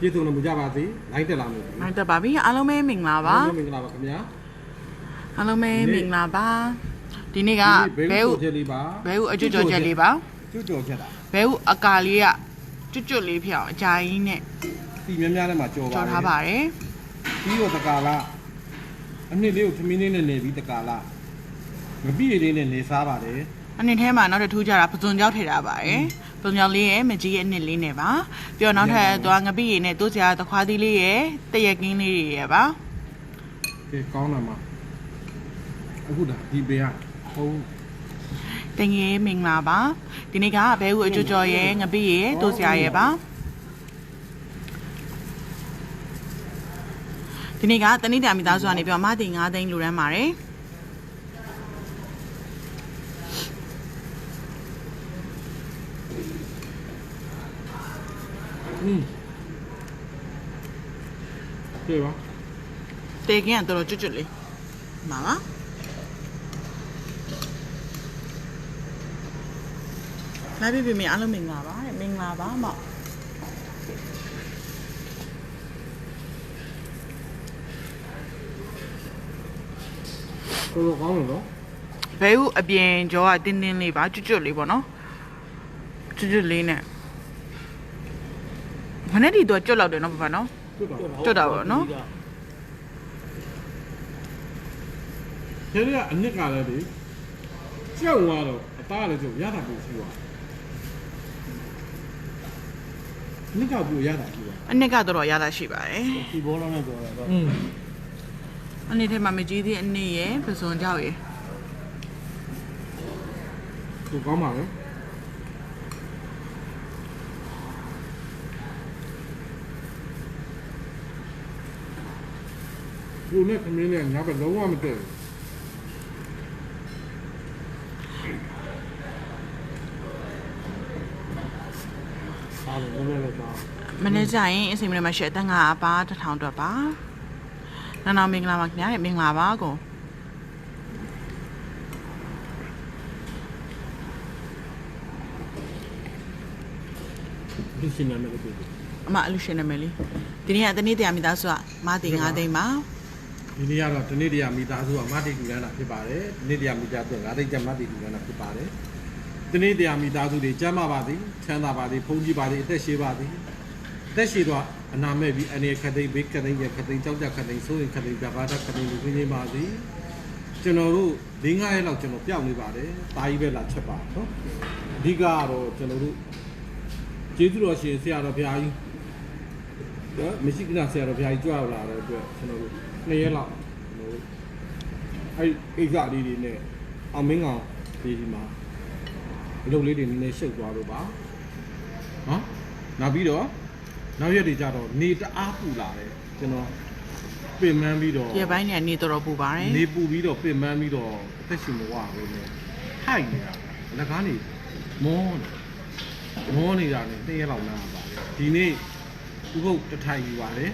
ကျေးဇူးတော်မူကြပါစေလိုက်တက်လာမယ်နိုင်တက်ပါပြီအားလုံးပဲမင်္ဂလာပါမင်္ဂလာပါခင်ဗျာ အားလုံးပဲမင်္ဂလာပါဒီနေ့ကဘဲဥချက်လေးပါဘဲဥအကျွတ်ကြော်ချက်လေးပါကျွတ်ကြော်ချက်တာဘဲဥအကာလေးကကျွတ်ကျွတ်လေးဖြောင်းအကြိုင်းနဲ့ဒီများများနဲ့မှကြော်ပါကြော်ထားပါတယ်ပြီးတော့တကာလာအနှစ်လေးကိုသမီးလေးနဲ့နေပြီးတကာလာမပြည့်လေးနဲ့နေစားပါတယ် အနည်းထဲမှာနောက်တစ်ထူးကြတာပဇွန်ကြောက်ထည့်ထားပါတယ်ပဇွန်ကြောက်လေးရဲ့မကြီးရဲ့အနှစ်လေးနဲ့ပါပြီးတော့နောက်ထပ်သွားငပိရည်နဲ့တိုးစရာသခွားသီးလေးရဲ့တရက်ကင်းလေးတွေရဲ့ပါကဲကောင်းတာမှာအခုဒါဒီဘေးကဟုတ်တင်ကြီးမင်္ဂလာပါဒီနေ့ကဘဲဥအကျွတ်ကြော်ရဲ့ငပိရည်တိုးစရာရဲ့ပါဒီနေ့ကတနိဒာမိသားစုကနေပြီးတော့မတင်9သိန်းလူရမ်းပါတယ် ကဲပါတေကင်းကတော်တော်ကျွတ်ကျွတ်လေးမှာပါလာပြီပြီမအားလုံးမင်္ဂလာပါတဲ့မင်္ဂလာပါမောက်တော်တော်ကောင်းတယ်နော်ဘဲဥအပြင်ကျော်ကတင်းတင်းလေးပါကျွတ်ကျွတ်လေးပေါ့နော်ကျွတ်ကျွတ်လေးနဲ့မနေ့ဒီတော့ကျွတ်လောက်တယ်နော်ပပနော်ကျွ တ်တော့ကျွတ်တာပေါ့နော်ကျဲရအနှစ်ကလည်းဒီကြောက်သွားတော့အသားလည်းကျုပ်ရတာကိုရှိသွားအနှစ်ကပြရတာရှိသွားအနှစ်ကတော်တော်ရတာရှိပါတယ်ဒီဘောလုံးနဲ့ပြောတာတော့อืมအနှစ်ထဲမှာမကြီးသေးအနှစ်ရဲ့ပစွန်ကြောက်ရဲ့သူကောင်းပါလေ သူနဲ့ခမင်းနဲ့ငါပဲလုံးဝမတည့်ဘူးအားလုံးလည်းလည်းကောင်းမနေ့ကျရင်အစီအမံမှာရှယ်တန်းကအပါတစ်ထောင်တော့ပါနာနာမင်္ဂလာပါခင်ဗျာတဲ့မင်္ဂလာပါကိုဒီရှင်နာမည်ကိုပြောအမအလူရှင်နာမည်လေးဒီနေ့ကတနေ့တရားမိသားစုကမသိ9သိန်းပါ ဒီနေ့ကတော့ဒီနေ့တည်းကမိသားစုကမတိကူလန်းတာဖြစ်ပါတယ်ဒီနေ့တည်းကမိသားစုကငါးသိန်းကျမတိကူလန်းတာဖြစ်ပါတယ်ဒီနေ့တည်းကမိသားစုတွေကျမ်းမာပါသည်ချမ်းသာပါသည်ဖုန်ကြီးပါသည်အသက်ရှိပါသည်အသက်ရှိတော့အနာမဲ့ပြီးအနေခတ်သိမ်းဘေးခတ်သိမ်းရခတ်သိမ်းကြောက်ကြခတ်သိမ်းဆိုးရင်ခတ်သိမ်းပြပါတာခတ်သိမ်းလူခင်းချင်းပါသည်ကျွန်တော်တို့၄၅ရက်လောက်ကျွန်တော်ပျောက်နေပါတယ်တာကြီးပဲလာချက်ပါနော်အဓိကကတော့ကျွန်တော်တို့ကျေးဇူးတော်ရှင်ဆရာတော်ဘုရားကြီးနော် မရှိကနာဆရာတော်ဘုရားကြီးကြွလာတဲ့အတွက်ကျွန်တော်တို့နှစ်ရက်လောက်ကျွန်တော်တို့အဲ့အိတ်ကလေးတွေနဲ့အောင်မင်းကောင်ဒီဒီမှာအလုပ်လေးတွေနည်းနည်းရှုပ်သွားလို့ပါနော်နောက်ပြီးတော့နောက်ရက်တွေကြတော့နေတအားပူလာတယ်ကျွန်တော်ပင်မန်းပြီးတော့ဒီပိုင်းနဲ့နေတော်တော်ပူပါတယ်နေပူပြီးတော့ပင်မန်းပြီးတော့အသက်ရှင်မဝဘူးနဲ့ထိုက်နေတာလက်ကားနေမောနေမောနေတာနဲ့နှစ်ရက်လောက်နားပါတယ်ဒီနေ့ ဥပုပ်တထိုင်ယူပါတယ်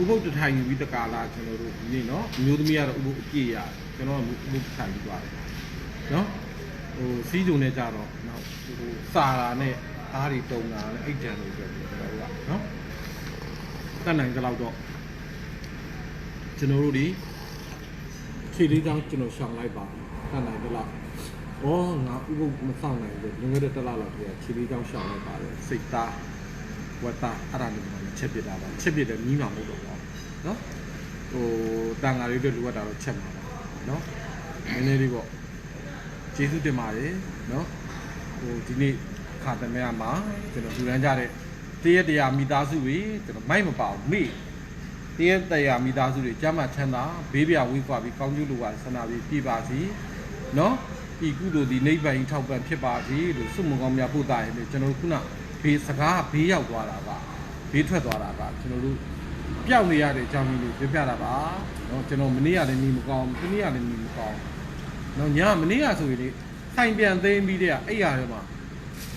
ဥပုပ်တထိုင်ယူပြီးတကာလာကျွန်တော်တို့ဒီနေ့နော်အမျိုးသမီးကတော့ဥပုပ်အပြည့်ရကျွန်တော်ကဥပုပ်တထိုင်ယူပါတယ်နော်ဟိုစီးကြုံနဲ့ကြတော့နော်ဟိုစာလာနဲ့အားတွေတုံတာနဲ့အိတ်တန်လို့ပြောတယ်ကျွန်တော်တို့ကနော်တတ်နိုင်ကြတော့တော့ကျွန်တော်တို့ဒီခြေလေးကြောင်းကျွန်တော်ရှောင်လိုက်ပါတတ်နိုင်ကြတော့ဩငါဥပုပ်မဆောင်နိုင်ဘူးငွေတဲ့တလားလောက်တည်းခြေလေးကြောင်းရှောင်လိုက်ပါတယ်စိတ်သား ဝတ်တာအဲ့ဒါမျိုးမှချက်ပြစ်တာပါချက်ပြစ်တယ်နီးမှာမဟုတ်တော့ဘူးเนาะဟိုတန်ဃာတွေတို့လိုအပ်တာတော့ချက်မှာပါเนาะနည်းနည်းလေးပေါ့ကျေးဇူးတင်ပါတယ်เนาะဟိုဒီနေ့ခါသမယမှာကျွန်တော်လူရန်ကြတဲ့တရက်တရားမိသားစုတွေကျွန်တော်မိုက်မပါဘူးမေ့တရက်တရားမိသားစုတွေကျမ်းမာချမ်းသာဘေးပြဝေးကွာပြီးကောင်းကျိုးလိုပါဆန္ဒပြီးပြပါစီเนาะဤကုသိုလ်ဒီနိဗ္ဗာန်ထောက်ပံ့ဖြစ်ပါစေလို့ဆုမွန်ကောင်းများပို့တာရင်ကျွန်တော်တို့ခုန ဘေးစကားဘေးရောက်သွားတာပါဘေးထွက်သွားတာပါကျွန်တော်တို့ပျောက်နေရတဲ့အကြောင်းမျိုးပြပြတာပါနော်ကျွန်တော်မနေ့ကလည်းနေမကောင်းတနေ့ကလည်းနေမကောင်းနော်ညမနေ့ကဆိုရင်လေဆိုင်ပြန်သိမ်းပြီးတဲ့အဲ့ရထဲမှာ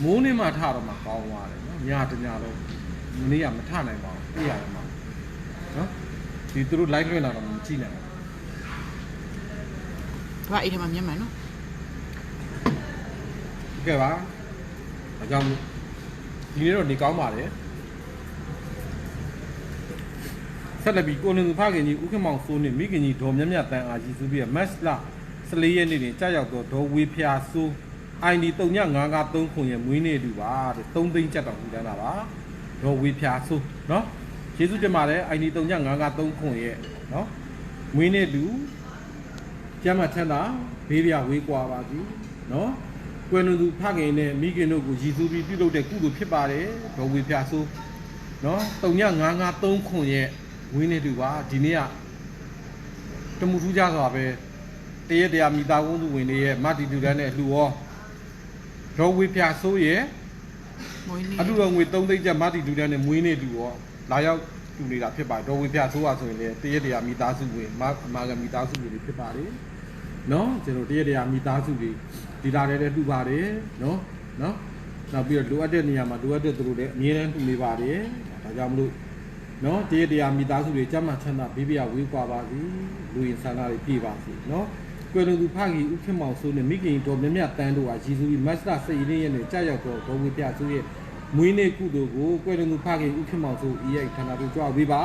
မိုးနေမှထတော့မှကောင်းသွားတယ်နော်ညတညလုံးမနေ့ကမထနိုင်ပါဘူးအဲ့ရထဲမှာနော်ဒီသူတို့ live လွှင့်လာတော့မကြည့်နိုင်ဘူးဘာအဲ့ထဲမှာမြင်မှာနော်ကဲပါအကြောင်း ဒီနေ့တော့နေကောင်းပါတယ် ဆက်လက်ပြီးကိုလင်သူဖခင်ကြီးဦးခင်မောင်စိုးနှင့်မိခင်ကြီးဒေါ်မြတ်မြတ်တန်အားကြီးစုပြီးမတ်လ14ရက်နေ့တွင်ကြာရောက်သောဒေါ်ဝေဖျာစိုး ID 3953ခွန်ရဲ့မွေးနေ့တူပါတဲ့3သိန်းကျပ်တော်ထူတန်းတာပါဒေါ်ဝေဖျာစိုးเนาะကျေးဇူးတင်ပါတယ် ID 3953ခွန်ရဲ့เนาะမွေးနေ့တူကျမ်းမထက်တာဘေးပြဝေးကွာပါစီเนาะ ကွယ်လွန်သူဖခင်နဲ့မိခင်တို့ကိုရည်စူးပြီးပြုလုပ်တဲ့ကုသိုလ်ဖြစ်ပါတယ်ဒေါ်ဝေဖျာစိုးနော်3953ခွန်ရဲ့ဝင်းနေတူပါဒီနေ့ကတမှုထူးကြစွာပဲတရက်တရာမိသားဝန်းသူဝင်တွေရဲ့မတ္တိတူတန်းနဲ့လှူရောရောဝေဖျာဆိုးရဲ့မွေးနေ့အလှူတော်ငွေ3သိန်းကျပ်မတ္တိတူတန်းနဲ့မွေးနေတူရောလာရောက်တူနေတာဖြစ်ပါတယ်ရောဝေဖျာဆိုးရဆိုရင်လေတရက်တရာမိသားစုဝင်မအမာကမိသားစုတွေဖြစ်ပါတယ်နော်ကျွန်တော်တရက်တရာမိသားစုတွေ ဒီလာတဲ့တူပါတယ်နော်နော်နောက်ပြီးတော့လိုအပ်တဲ့နေရာမှာလိုအပ်တဲ့သူတို့လည်းအမြဲတမ်းတူနေပါတယ်ဒါကြောင့်မလို့နော်တရားတရားမိသားစုတွေကြမ်းမှချမ်းသာဘေးပြဝေးကွာပါစေလူရင်ဆန္ဒတွေပြည့်ပါစေနော်ကွယ်လွန်သူဖခင်ဦးခင်မောင်စိုးနဲ့မိခင်တော်မြတ်မြတ်တန်းတို့ဟာရည်စူးပြီးမတ်စတာစိတ်ရင်းရဲ့နဲ့ကြာရောက်တော့ဒေါ်ဝေပြစိုးရဲ့မွေးနေ့ကုသိုလ်ကိုကွယ်လွန်သူဖခင်ဦးခင်မောင်စိုး EA ဌာနတို့ကြွားပေးပါ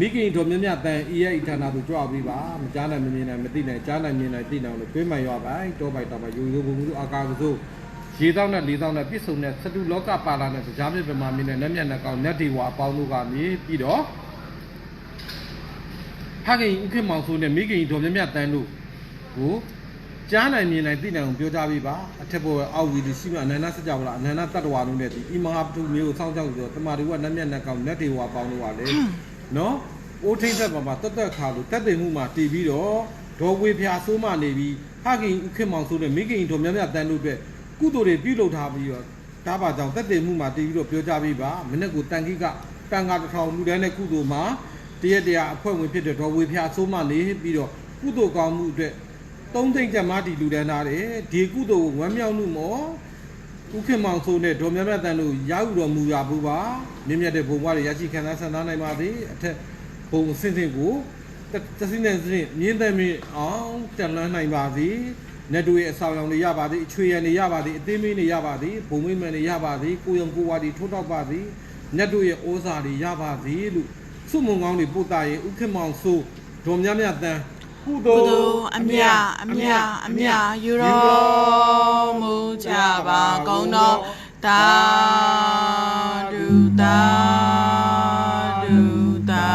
မိခင်တော်မြတ်မြတ်တန်း EA ဌာနတို့ကြွားပေးပါမကြားနိုင်မမြင်နိုင်မသိနိုင်ကြားနိုင်မြင်နိုင်သိနိုင်လို့တွေးမှန်ရွာပိုင်းတောပိုက်တောပိုက်ယူယူဘုံဘုံအာကာကစိုးရေတောင်းနဲ့လေးတောင်းနဲ့ပြည့်စုံတဲ့သတုလောကပါလာတဲ့ကြားမြစ်ပမာမင်းနဲ့လက်မျက်နှာကောင်နတ်ဒီဝါအပေါင်းတို့ကနေပြီးတော့ဖခင်ဥခင်မောင်ဆိုးနဲ့မိခင်ဒေါ်မြတ်မြတ်တန်းတို့ကိုကြားနိုင်မြင်နိုင်သိနိုင်အောင်ပြောကြပေးပါအထက်ဘောအောက်ဝီဒီရှိမအနန္တစကြဝဠာအနန္တတတ္တဝါတို့နဲ့ဒီအီမဟာပတုမျိုးကိုစောင့်ကြောက်ဆိုတော့တမာရီဝနတ်မျက်နှာကောင်နတ်ဒီဝါအပေါင်းတို့ကလည်း နော်အိုးထိတ်သက်ပါမှာတတ်သက်ခါလို့တက်တယ်မှုမှာတည်ပြီးတော့ဒေါ်ဝေဖျာဆိုးမှနေပြီးဖခင်ဥခင်မောင်ဆိုးနဲ့မိခင်ဒေါ်မြတ်မြတ်တန်းတို့အတွက်ကုသိုလ်တွေပြုလုပ်ထားပြီးတော့ဒါပါကြောင့်တက်တယ်မှုမှာတည်ပြီးတော့ပြောကြပေးပါမနေ့ကတန်ခိကတန်ခါတစ်ထောင်လူတိုင်းတဲ့ကုသိုလ်မှာတရက်တရာအဖွဲ့ဝင်ဖြစ်တဲ့ဒေါ်ဝေဖျားဆိုးမှနေပြီးတော့ကုသိုလ်ကောင်းမှုအတွက်သုံးသိမ့်ကျမတီလူတန်းထားတယ်ဒီကုသိုလ်ကိုဝမ်းမြောက်မှုမော ဥခင်မောင်ဆိုးနဲ့ဒေါ်မြတ်မြတ်တန်တို့ရယူတော်မူရဘူးပါမြင့်မြတ်တဲ့ဘုံဘွားတွေရရှိခံစားဆန္ဒနိုင်ပါသည်အထက်ဘုံအဆင့်ဆင့်ကိုတသင်းနဲ့စင်းမြင်းသက်မြင့်အောင်တက်လန်းနိုင်ပါသည် net တွေအဆောင်ရောင်တွေရပါသည်အချွေရံတွေရပါသည်အသေးမင်းတွေရပါသည်ဘုံမိမ့်မှန်တွေရပါသည်ကိုယံကိုဝါတွေထိုးတောက်ပါသည် net တို့ရဲ့ဩဇာတွေရပါသည်လို့စုမုံကောင်းတွေပို့တာရဲ့ဥခင်မောင်ဆိုးဒေါ်မြမြတန် ကုသိုကုလ်သိုလ်အမြအမြအမြယူတော်မူကြပါကုန်တော်တာဒူတာဒူတာ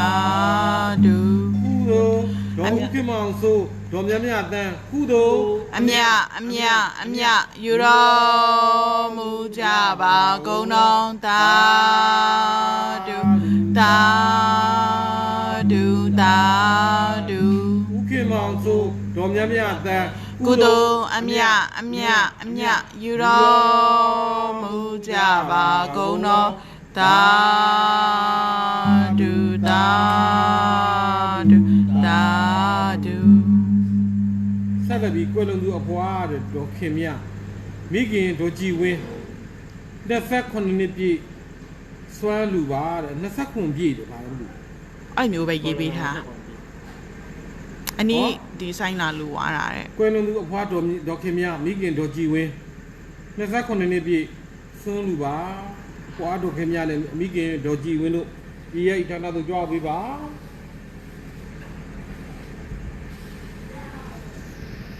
ဒူကုသိုလ်ဒေါ်ဥခင်မောင်ဆိုးဒေါ်မြမြတန်ကုသိုလ်အမြအမြအမြယူတော်မူကြပါကုန်တော်တာဒူတာဒူတာဒူဥခင်မောင် ဆိုးဒေါ်မြမြတန်ကုသိုလ်အမြအမြအမြယူတော်မူကြပါကုန်တော်တာဒူတာဒူတာဒူဆက်လက်ပြီးကွယ်လွန်သူအဖွားတဲ့ဒေါ်ခင်မြမိခင်ဒေါ်ကြည်ဝင်း29နှစ်ပြည့်စွမ်းလူပါတဲ့29ပြည့်တယ်ဗာလို့အဲ့မျိုးပဲရေးပေးထား အနည်းဒီဆိုင်လာလူဝါတာတဲ့ကွယ်လွန်သူအဖွားတော်မြဒေါ်ခင်မြမိခင်ဒေါ်ကြည်ဝင်း29နှစ်ပြည့်စွမ်းလူပါဖွားဒေါ်ခင်မြနဲ့မိခင်ဒေါ်ကြည်ဝင်းတို့ဒီရဲ့ဌာနသို့ကြွားပေးပါ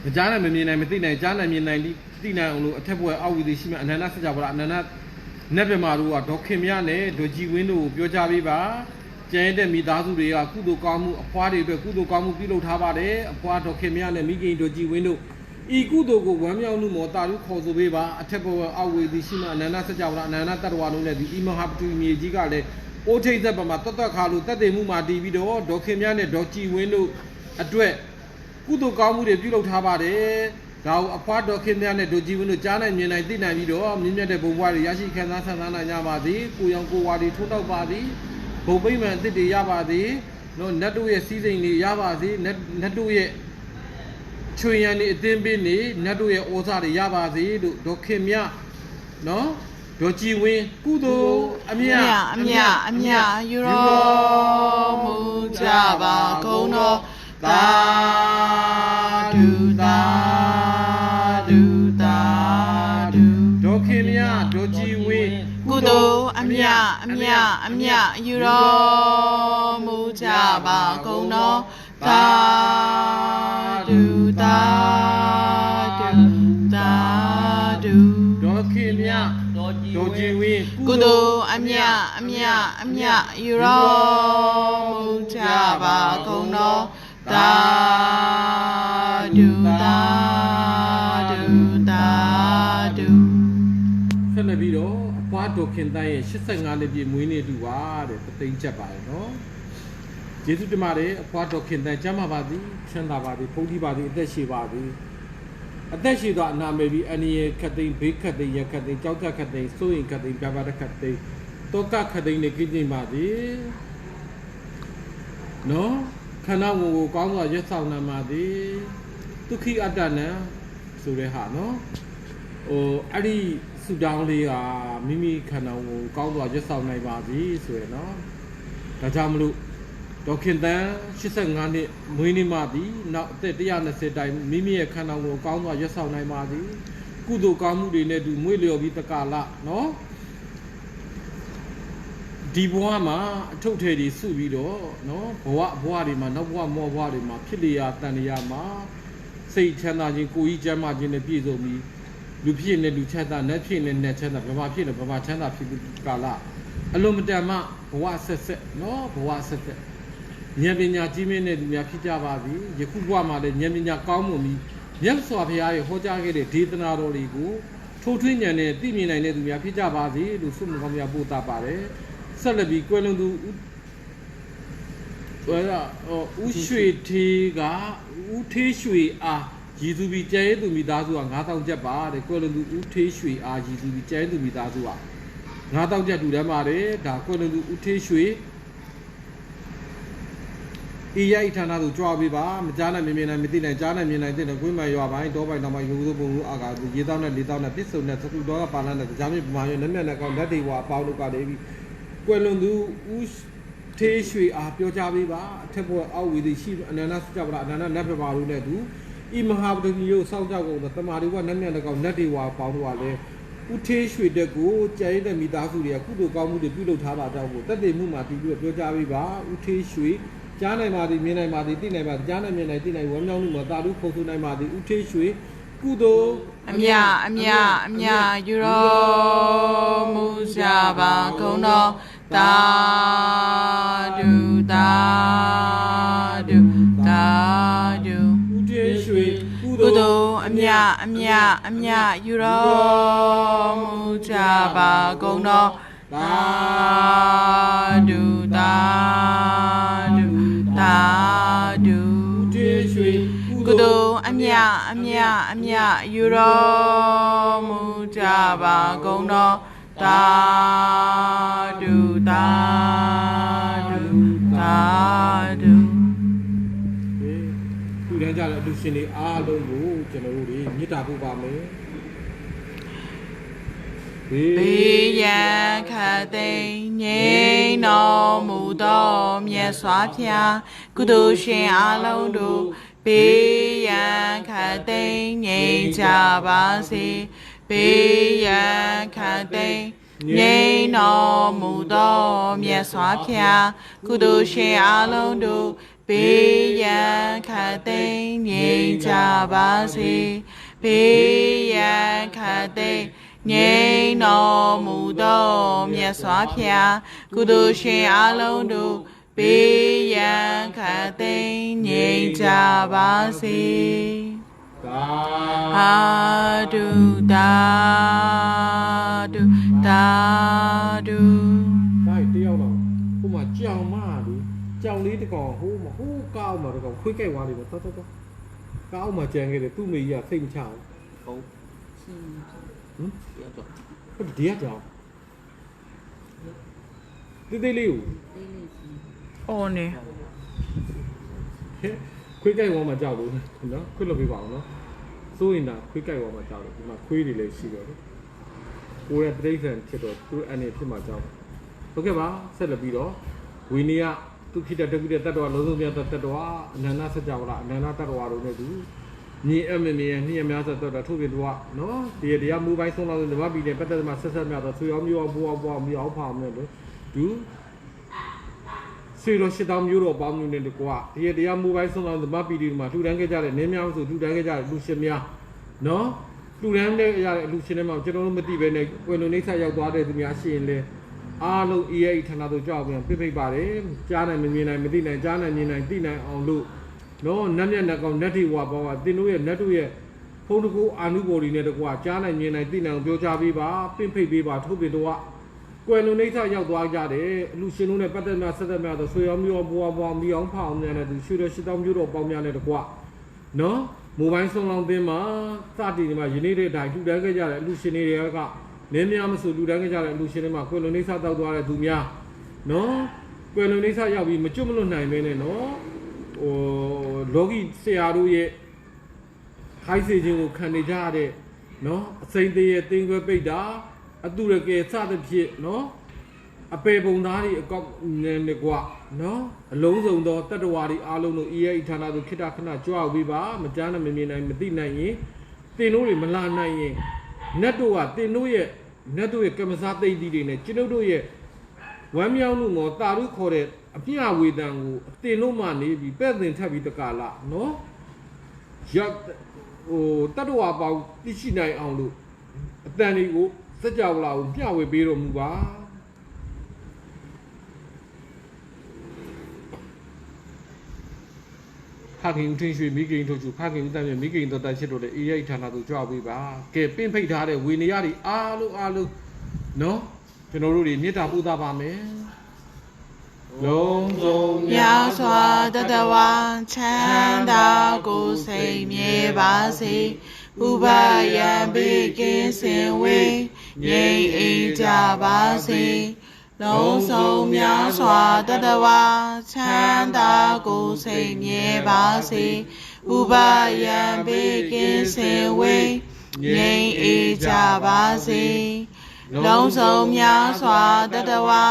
မကြားနိုင်မမြင်နိုင်မသိနိုင်ကြားနိုင်မြင်နိုင်သိနိုင်အောင်လို့အထက်ဘွယ်အောက်ဝီသည်ရှိမှအနန္တစကြဝဠာအနန္တနတ်မြမာတို့ကဒေါ်ခင်မြနဲ့ဒေါ်ကြည်ဝင်းတို့ကိုပြောကြပေးပါ ကျန်တဲ့မိသားစုတွေကကုသိုလ်ကောင်းမှုအဖွားတွေအတွက်ကုသိုလ်ကောင်းမှုပြုလုပ်ထားပါတယ်အဖွားဒေါ်ခင်မြနဲ့မိခင်ဒေါ်ကြည်ဝင်းတို့ဤကုသိုလ်ကိုဝမ်းမြောက်မှုမောတာရုခေါ်ဆိုပေးပါအထက်ဘဝအောက်ဝေသည်ရှိမှအနန္တစကြဝဠာအနန္တတတ္တဝါလုံးနဲ့ဒီအီမဟာပတူမြေကြီးကလည်းအိုးထိတ်သက်ပမှာတတ်တတ်ခါလို့တတ်တယ်မှုမှာတည်ပြီးတော့ဒေါ်ခင်မြနဲ့ဒေါ်ကြည်ဝင်းတို့အတွက်ကုသိုလ်ကောင်းမှုတွေပြုလုပ်ထားပါတယ်။ဒါကိုအဖွားတော်ခင်များနဲ့ဒုကြည်ဝင်းတို့ကြားနိုင်မြင်နိုင်သိနိုင်ပြီးတော့မြင့်မြတ်တဲ့ဘုံဘဝတွေရရှိခံစားဆန္ဒနိုင်ကြပါသည်။ကိုရောင်ကိုဝါတွေထိုးတောက်ပါသည်။ ဘုံပိမှန်အစ်စ်တွေရပါသည်။နော်နတ်တို့ရဲ့စီးစိမ်တွေရပါသည်။နတ်နတ်တို့ရဲ့ချွေရန်တွေအသင်းပင်းတွေနတ်တို့ရဲ့ဩဇာတွေရပါသည်လို့ဒေါခင်မြနော်ဒေါကြည်ဝင်းကုသိုလ်အမြတ်အမြအမြယူတော်မူကြပါကုန်တော်တာ မြဒေါကြည်ဝင်းကုသိုလ်အမြအအမြအမြယူတော်မူကြပါကုန်သောသာဓုသာဓုသာဓုဒေါ်ခင်မြတော်ကြည်ဒေါ်ကြည်ဝင်းကုသိုလ်အမြအမြအမြယူတော်မူကြပါကုန်သောသာဓုသာ အဖွားဒေါ်ခင်တန်းရဲ့85နှစ်ပြည့်မွေးနေ့တူပါတဲ့တသိန်းချက်ပါတယ်နော်ကျေးဇူးတင်ပါတယ်အဖွားဒေါ်ခင်တန်းကျမ်းပါပါသည်ချမ်းသာပါသည်ဖုန်းကြီးပါသည်အသက်ရှိပါသည်အသက်ရှိသောအနာမေပြီးအနည်းရခတ်သိမ်းဘေးခတ်သိမ်းရခတ်သိမ်းကြောက်ကခတ်သိမ်းစိုးရင်ခတ်သိမ်းပြပါတဲ့ခတ်သိမ်းတောကခတ်သိမ်းနဲ့ကိကျင်းပါသည်နော်ခန္ဓာကိုယ်ကိုကောင်းစွာရက်ဆောင်နိုင်ပါသည်ဒုက္ခိအတ္တနံဆိုတဲ့ဟာနော်ဟိုအဲ့ဒီ ဆူတောင်းလေးကမိမိခန္ဓာကိုယ်ကောင်းစွာရက်ဆောင်နိုင်ပါပြီဆိုရယ်နော်ဒါကြောင့်မလို့ဒေါက်ခင်တန်း85နှစ်မွေးနေ့မှသည်နောက်အသက်120တိုင်မိမိရဲ့ခန္ဓာကိုယ်ကောင်းစွာရက်ဆောင်နိုင်ပါသည်ကုသိုလ်ကောင်းမှုတွေနဲ့တူမွေ့လျော်ပြီးတက္ကလနော်ဒီဘဝမှာအထုပ်ထည်တွေစုပြီးတော့နော်ဘဝဘဝတွေမှာနောက်ဘဝမောဘဝတွေမှာဖြစ်လျာတန်လျာမှာစိတ်ချမ်းသာခြင်းကိုယ်ကြီးကျမ်းမာခြင်းနဲ့ပြည့်စုံပြီး လူဖြစ်နေလူချမ်းသာနတ်ဖြစ်နေနတ်ချမ်းသာဘဝဖြစ်နေဘဝချမ်းသာဖြစ်ပြီးကာလအလုံးမတန်မှဘဝဆက်ဆက်နော်ဘဝဆက်ဆက်ဉာဏ်ပညာကြီးမြင့်တဲ့လူများဖြစ်ကြပါသည်ယခုဘဝမှာလည်းဉာဏ်ပညာကောင်းမွန်ပြီးမြတ်စွာဘုရားရဲ့ဟောကြားခဲ့တဲ့ဒေသနာတော်တွေကိုထိုးထွင်းဉာဏ်နဲ့သိမြင်နိုင်တဲ့သူများဖြစ်ကြပါသည်လို့ဆုမကောင်းများပို့တာပါတယ်ဆက်လက်ပြီးကွယ်လွန်သူဦးဟိုကဟိုဦးရွှေသေးကဦးသေးရွှေအား ရည်သူပြီးကျဲရဲသူမိသားစုက9000ကျပ်ပါတဲ့ကွယ်လွန်သူဦးသေးရွှေအားရည်သူပြီးကျဲရဲသူမိသားစုက9000ကျပ်တူတန်းပါတယ်ဒါကွယ်လွန်သူဦးသေးရွှေဤရိုက်ဌာနသို့ကြွားပေးပါမကြားနိုင်မမြင်နိုင်မသိနိုင်ကြားနိုင်မြင်နိုင်တဲ့ကွင်းမရွာပိုင်းတောပိုင်းတောင်ပိုင်းရုပ်စုံပုံမှုအာကာရေတောင်းနဲ့လေတောင်းနဲ့ပစ္စုံနဲ့သကုတော်ကပါလန်းနဲ့ကြားမြင့်ပမာရနက်မြက်နဲ့ကောင်းလက်တွေဝါအပေါင်းတို့ကတည်းကကွယ်လွန်သူဦးသေးရွှေအားပြောကြားပေးပါအထက်ဘဝအောက်ဝီသည်ရှိအနန္တစုကြပါလားအနန္တနတ်ပြပါလို့နဲ့သူ ဤမဟာပဒမီကိုစောင့်ကြောက်ကုန်သောတမာရီဝနတ်မြတ်နဲ့ကောင်းလက်တွေဝါအပေါင်းတို့ကလည်းဦးသေးရွှေတက်ကိုကျဲရတဲ့မိသားစုတွေကကုသိုလ်ကောင်းမှုတွေပြုလုပ်ထားတာကြောင့်ကိုတက်တည်မှုမှာတည်ပြီးတော့ပြောကြားပေးပါဦးသေးရွှေကြားနိုင်ပါသည်မြင်နိုင်ပါသည်သိနိုင်ပါသည်ကြားနိုင်မြင်နိုင်သိနိုင်ဝမ်းမြောက်မှုမှာတာလူခုံဆူနိုင်ပါသည်ဥထေးရွှေကုသိုလ်အမြအမြအမြယူတော်မူကြပါကုန်သောသာဓုသာ အမြအမြအမြယူတော်မူကြပါကုန်သောသာဓုသာဓုသာဓုဥထေးရွှေကုသိုလ်အမြအမြအမြယူတော်မူကြပါကုန်သောသာ ရှင်တွေအားလုံးကိုကျွန်တော်တို့တွေမေတ္တာပို့ပါမယ်ဘေဘေးရန်ခတ်သိမ်းငြိမ်းတော်မူသောမြတ်စွာဘုရားကုသိုလ်ရှင်အလုံးတို့ဘေးရန်ခတ်သိမ်းငြိမ်းကြပါစေဘေးရန်ခတ်သိမ်းငြိမ်းတော်မူသောမြတ်စွာဘုရားကုသိုလ်ရှင်အလုံးတို့ဘေးရန်ခတ် သိမ်းငြိမ်းကြပါစေဘေးရန်ခတ်သိမ်းငြိမ်းတော်မူသောမြတ်စွာဘုရားကုသိုလ်ရှင်အလုံးတို့ဘေးရန်ခတ်သိမ်းငြိမ်းကြပါစေသာအာဒုတာဒုတာ ကောက်မှာတကောင်ခွေးကြိုက်သွားလိမ့်မယ်တော်တော်တော်ကောက်မှာကြံခဲ့တယ်သူ့မိကြီးကစိတ်မချဘူးဟုတ်ဟမ်ပြောတော့ဟုတ်ဒီကကြောင်တိတိလေးကိုအော်နေဟဲ့ခွေးကြိုက်သွားမှကြောက်လို့နော်ခွေးလုပ်ပေးပါအောင်နော်စိုးရင်ဒါခွေးကြိုက်သွားမှကြောက်တယ်ဒီမှာခွေးတွေလည်းရှိတယ်ကိုယ်ရဲ့ပြိဿံဖြစ်တော့သူ့အနေဖြစ်မှကြောက်ဟုတ်ကဲ့ပါဆက်လက်ပြီးတော့ဝီနီယ သူဖြစ်တဲ့တကုတဲ့တတ္တဝါလုံးစုံပြတ်တတ္တဝါအနန္တစကြဝဠာအနန္တတတ္တဝါတို့နဲ့သူညီအမမေနှိယများဆက်တော့ထုတ်ပြတော့နော်ဒီတရားမူပိုင်းဆုံးလောက်ဓမ္မပြည်နဲ့ပတ်သက်မှဆက်ဆက်များတော့ဆွေအောင်မျိုးအောင်ပူအောင်ပူအောင်မြောက်ဖာမယ်လို့ဒူဆွေတော်ရှစ်တောင်မျိုးတော်ပေါင်းမျိုးနဲ့တကွာဒီရတရားမိုဘိုင်းဆုံးလောင်းသမပီတီမှာထူတန်းခဲ့ကြတဲ့နင်းများဆိုထူတန်းခဲ့ကြတဲ့လူရှင်များနော်ထူတန်းတဲ့ရတဲ့လူရှင်တွေမှာကျွန်တော်တို့မသိပဲနဲ့ကွယ်လွန်နေဆက်ရောက်သွားတဲ့သူများရှိရင်လေ အားလုံး EA ဌာနတို့ကြောက်ပြန်ပြပိတ်ပါတယ်ကြားနိုင်မမြင်နိုင်မသိနိုင်ကြားနိုင်မြင်နိုင်သိနိုင်အောင်လို့နော်နတ်မြတ်နတ်ကောင်နတ်တိဝါဘောကတင်တို့ရဲ့နတ်တို့ရဲ့ဖုန်းတကူအာနုဘော်ဒီနဲ့တကွာကြားနိုင်မြင်နိုင်သိနိုင်အောင်ပြောကြပေးပါပင့်ဖိတ်ပေးပါထုတ်ပြတော့ကွယ်လွန်နေစာရောက်သွားကြတယ်အလူရှင်တို့နဲ့ပတ်သက်များဆက်သက်များတော့ဆွေရောမျိုးဘွားဘွားမီအောင်ဖောင်းများနဲ့သူရွှေရရှိတောင်းမျိုးတော်ပေါင်းများနဲ့တကွနော်မိုဘိုင်းဆုံးလောင်းသင်းမှာစတင်ဒီမှာယနေ့တဲ့အတိုင်းထူတန်းခဲ့ကြတဲ့အလူရှင်တွေက နင်းများမဆိုလူတန်းခဲ့ကြတဲ့အလူရှင်တွေမှာကွယ်လွန်နေစာတောက်သွားတဲ့သူများနော်ကွယ်လွန်နေစာရောက်ပြီးမကျွတ်မလွတ်နိုင်ပဲနဲ့နော်ဟိုလောကီဆရာတို့ရဲ့ခိုင်းစေခြင်းကိုခံနေကြရတဲ့နော်အစိမ့်သေးရဲ့တင်းခွဲပိတ်တာအတူရကယ်စသဖြင့်နော်အပေပုံသားတွေအကောက်နဲ့နဲ့ကွာနော်အလုံးစုံသောတတ္တဝါတွေအားလုံးတို့ EA ဌာနသို့ခိတ္တခဏကြွားပြီးပါမကြားနဲ့မမြင်နိုင်မသိနိုင်ရင်တင်တို့တွေမလာနိုင်ရင်နတ်တို့ကတင်တို့ရဲ့ နတ်တို့ရဲ့ကမ္မစားသိသိတွေနဲ့ကျွန်ုပ်တို့ရဲ့ဝမ်းမြောက်မှုမောတာရုခေါ်တဲ့အပြဝေဒံကိုအတင်တို့မှနေပြီးပဲ့တင်ထပ်ပြီးတကလာနော်ရဟိုတတ္တဝါပေါင်းသိရှိနိုင်အောင်လို့အတန်တွေကိုစကြဝဠာကိုမျှဝေပေးတော်မူပါ ဖခင်ဦးထင်းရွှေမိခင်တို့ချူဖခင်ဦးတန်မြေမိခင်တို့တန်ချစ်တို့လည်းအေးရိတ်ဌာနသို့ကြွပေးပါကဲပင့်ဖိတ်ထားတဲ့ဝေနေရတွေအားလုံးအားလုံးနော်ကျွန်တော်တို့တွေမေတ္တာပို့သပါမယ်လုံးစုံမြတ်စွာတတဝါချမ်းသာကိုယ်စိတ်မြဲပါစေဥပယံဘေးကင်းစင်ဝေးငြိမ်အိမ်ကြပါစေ လုံးစုံမြတ်စွာတတဝါချမ်းသာကိုယ်စိတ်မြဲပါစေဥပယံဘေးကင်းစင်ဝေးငြိမ်အိမ်ကြပါစေလုံးစုံများစွာတတဝါ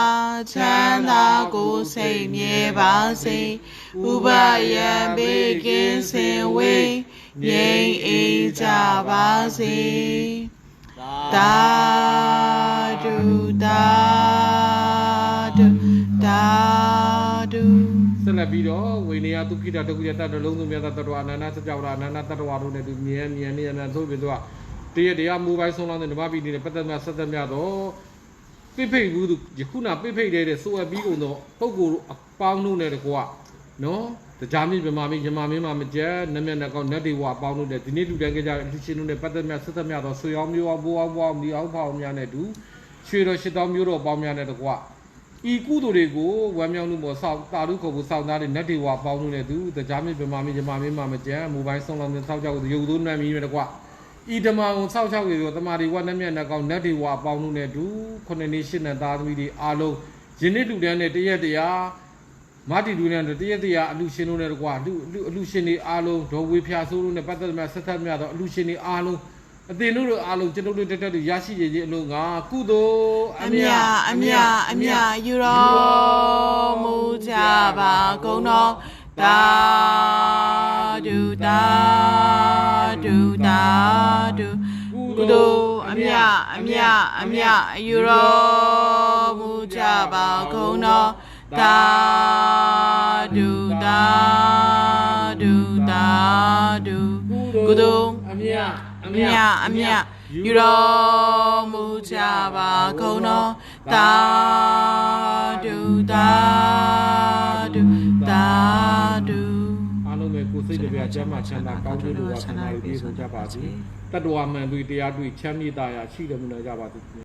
ချမ်းသာကိုယ်စိတ်မြဲပါစေဥပယံဘေးကင်းစင်ဝေးငြိမ်အေးကြပါစေတာဒုတာ ဆက်လက်ပြီးတော့ဝိနည်းဒုက္ခိတဒုက္ခိတတတလုံးစုံမြတ်တတ္တဝါအနန္တစကြဝဠာအနန္တတတ္တဝါတို့နဲ့သူမြဲမြဲနေရတဲ့သို့ပြီးတော့တရတရားမူပိုင်းဆုံးလောင်းတဲ့ဓမ္မပိတိနဲ့ပတ်သက်များဆက်သက်များတော့ပိဖိတ်ဘူးသူယခုနပိဖိတ်တဲ့ဆိုအပ်ပြီးကုန်တော့ပုဂ္ဂိုလ်အပေါင်းတို့နဲ့တကွာနော်တရားမြင့်မြမာမင်းမြမာမင်းမှာမကျက်နတ်မြတ်နတ်ကောင်းနတ်တွေဝအပေါင်းတို့နဲ့ဒီနေ့လူတန်းကြကြတဲ့လူရှင်တို့နဲ့ပတ်သက်များဆက်သက်များတော့ဆွေအောင်မျိုးအောင်ဘိုးအောင်ဘွားအောင်ဒီအောင်ဖောင်းများနဲ့တူရွှေတော်ရှစ်တောင်းမျိုးတော်အပေါင်းများနဲ့တကွာ ဤကုသိုလ်တွေကိုဝမ်းမြောက်မှုပေါ်ဆောက်တာရုခေါ်ဖို့စောင့်သားတဲ့နတ်တွေဝါပေါင်းလို့နဲ့သူတရားမြင့်ပြမမင်းဂျမမင်းမမကျန်မိုဘိုင်းဆုံးလောင်းတဲ့စောက်ကြောက်ရုပ်သွင်းနှမ်းမီးပဲတကွဤဓမ္မကိုစောက်ချောက်တွေဆိုတမာတွေဝါနှက်မြတ်နှက်ကောင်းနတ်တွေဝါပေါင်းလို့နဲ့သူခုနှစ်နှစ်ရှစ်နှစ်သားသမီးတွေအားလုံးယင်းနှစ်လူတန်းနဲ့တရက်တရားမတီလူနဲ့တရက်တရားအလူရှင်တို့နဲ့တကွာလူလူအလူရှင်တွေအားလုံးဒေါ်ဝေဖျားဆိုးလို့နဲ့ပတ်သက်မြတ်ဆက်သက်မြတ်တော့အလူရှင်တွေအားလုံး အတင်တို့အားလုံးကျွန်တော်တို့တက်တက်ရရှိရခြင်းအလို့ငါကုသိုလ်အမြအမြအမြယူတော်မူကြပါကုန်တော်တာဒုတာဒုတာဒုကုသိုလ်အမြအမြအမြယူတော်မူကြပါကုန်တော်တာဒုတာဒုတာဒုကုသိုလ်အ မြအအမြမြအမြယူတော်မူကြပါကုန်တော်တာဒုတာဒုတာဒုအားလုံးပဲကိုယ်စိတ်တပြကျမ်းမာချမ်းသာကောင်းကျိုးလိုဝါဆန္ဒတွေပြည့်စုံကြပါစေတတ္တဝါမှန်တွေတရားတွေချမ်းမြေ့တာရာရှိတော်မူကြပါစေ